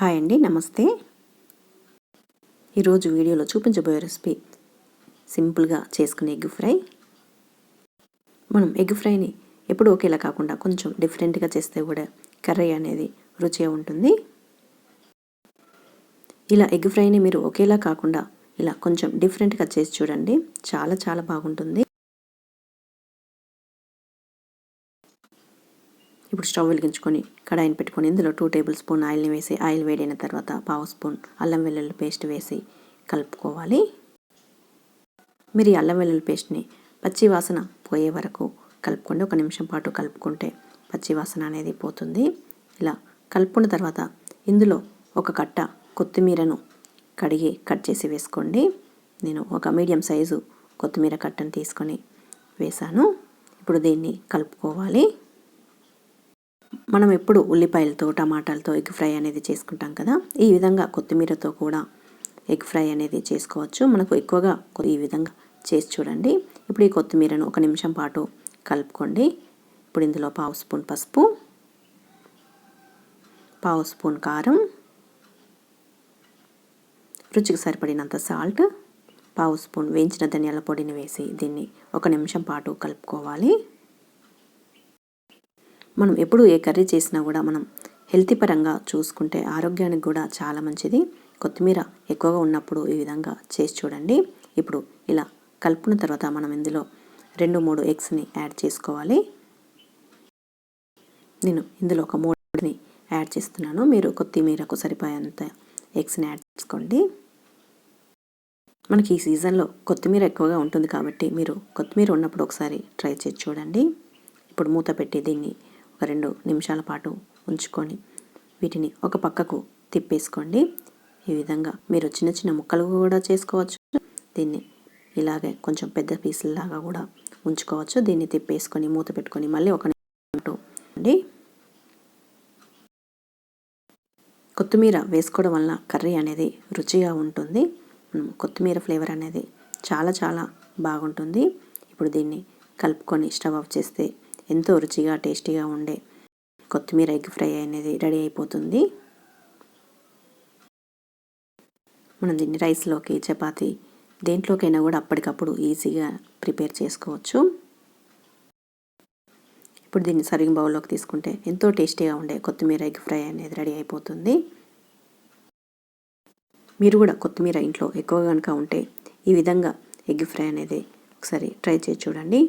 Hi అండి నమస్తే. ఈరోజు వీడియోలో చూపించబోయే రెసిపీ సింపుల్గా చేసుకునే ఎగ్ ఫ్రై. మనం ఎగ్ ఫ్రైని ఎప్పుడు ఒకేలా కాకుండా కొంచెం డిఫరెంట్గా చేస్తే కూడా కర్రీ అనేది రుచిగా ఉంటుంది. ఇలా ఎగ్ ఫ్రైని మీరు ఒకేలా కాకుండా ఇలా కొంచెం డిఫరెంట్గా చేసి చూడండి చాలా చాలా బాగుంటుంది. ఇప్పుడు స్టవ్ వెలిగించుకొని కడాయిని పెట్టుకొని ఇందులో టూ టేబుల్ స్పూన్ ఆయిల్ని వేసి ఆయిల్ వేడైన తర్వాత పావు స్పూన్ అల్లం వెల్లుల్లి పేస్ట్ వేసి కలుపుకోవాలి. మీరు ఈ అల్లం వెల్లుల్లి పేస్ట్ని పచ్చి వాసన పోయే వరకు కలుపుకోండి. ఒక నిమిషం పాటు కలుపుకుంటే పచ్చి వాసన అనేది పోతుంది. ఇలా కలుపుకున్న తర్వాత ఇందులో ఒక కట్ట కొత్తిమీరను కడిగి కట్ చేసి వేసుకోండి. నేను ఒక మీడియం సైజు కొత్తిమీర కట్టను తీసుకొని వేశాను. ఇప్పుడు దీన్ని కలుపుకోవాలి. మనం ఎప్పుడు ఉల్లిపాయలతో టమాటాలతో ఎగ్ ఫ్రై అనేది చేసుకుంటాం కదా? ఈ విధంగా కొత్తిమీరతో కూడా ఎగ్ ఫ్రై అనేది చేసుకోవచ్చు. మనకు ఎక్కువగా ఈ విధంగా చేసి చూడండి. ఇప్పుడు ఈ కొత్తిమీరను ఒక నిమిషం పాటు కలుపుకోండి. ఇప్పుడు ఇందులో పావు స్పూన్ పసుపు పావు స్పూన్ కారం రుచికి సరిపడినంత సాల్ట్ పావు స్పూన్ వేయించిన ధనియాల పొడిని వేసి దీన్ని ఒక నిమిషం పాటు కలుపుకోవాలి. మనం ఎప్పుడు ఏ కర్రీ చేసినా కూడా మనం హెల్తీ పరంగా చూసుకుంటే ఆరోగ్యానికి కూడా చాలా మంచిది. కొత్తిమీర ఎక్కువగా ఉన్నప్పుడు ఈ విధంగా చేసి చూడండి. ఇప్పుడు ఇలా కలుపుకున్న తర్వాత మనం ఇందులో రెండు మూడు ఎగ్స్ని యాడ్ చేసుకోవాలి. నేను ఇందులో ఒక మూడుని యాడ్ చేస్తున్నాను. మీరు కొత్తిమీరకు సరిపోయేంత ఎగ్స్ని యాడ్ చేసుకోండి. మనకి ఈ సీజన్లో కొత్తిమీర ఎక్కువగా ఉంటుంది కాబట్టి మీరు కొత్తిమీర ఉన్నప్పుడు ఒకసారి ట్రై చేసి చూడండి. ఇప్పుడు మూత పెట్టి దీన్ని రెండు నిమిషాల పాటు ఉంచుకొని వీటిని ఒక పక్కకు తిప్పేసుకోండి. ఈ విధంగా మీరు చిన్న చిన్న ముక్కలు కూడా చేసుకోవచ్చు. దీన్ని ఇలాగే కొంచెం పెద్ద పీసుల్లాగా కూడా ఉంచుకోవచ్చు. దీన్ని తిప్పేసుకొని మూత పెట్టుకొని మళ్ళీ ఒక అండి కొత్తిమీర వేసుకోవడం వల్ల కర్రీ అనేది రుచిగా ఉంటుంది. కొత్తిమీర ఫ్లేవర్ అనేది చాలా చాలా బాగుంటుంది. ఇప్పుడు దీన్ని కలుపుకొని స్టవ్ ఆఫ్ చేస్తే ఎంతో రుచిగా టేస్టీగా ఉండే కొత్తిమీర ఎగ్ ఫ్రై అనేది రెడీ అయిపోతుంది. మనం దీన్ని రైస్లోకి చపాతి దేంట్లోకైనా కూడా అప్పటికప్పుడు ఈజీగా ప్రిపేర్ చేసుకోవచ్చు. ఇప్పుడు దీన్ని సర్వింగ్ బౌల్లోకి తీసుకుంటే ఎంతో టేస్టీగా ఉండే కొత్తిమీర ఎగ్ ఫ్రై అనేది రెడీ అయిపోతుంది. మీరు కూడా కొత్తిమీర ఇంట్లో ఎక్కువ కనుక ఉంటే ఈ విధంగా ఎగ్ ఫ్రై అనేది ఒకసారి ట్రై చేసి చూడండి.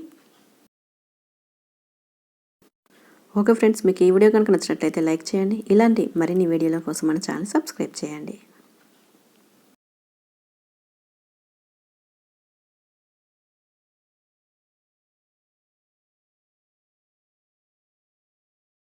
ఓకే ఫ్రెండ్స్ మీకు ఈ వీడియో కనుక నచ్చినట్లయితే లైక్ చేయండి. ఇలాంటి మరిన్ని వీడియోల కోసం మన ఛానల్ సబ్స్క్రైబ్ చేయండి.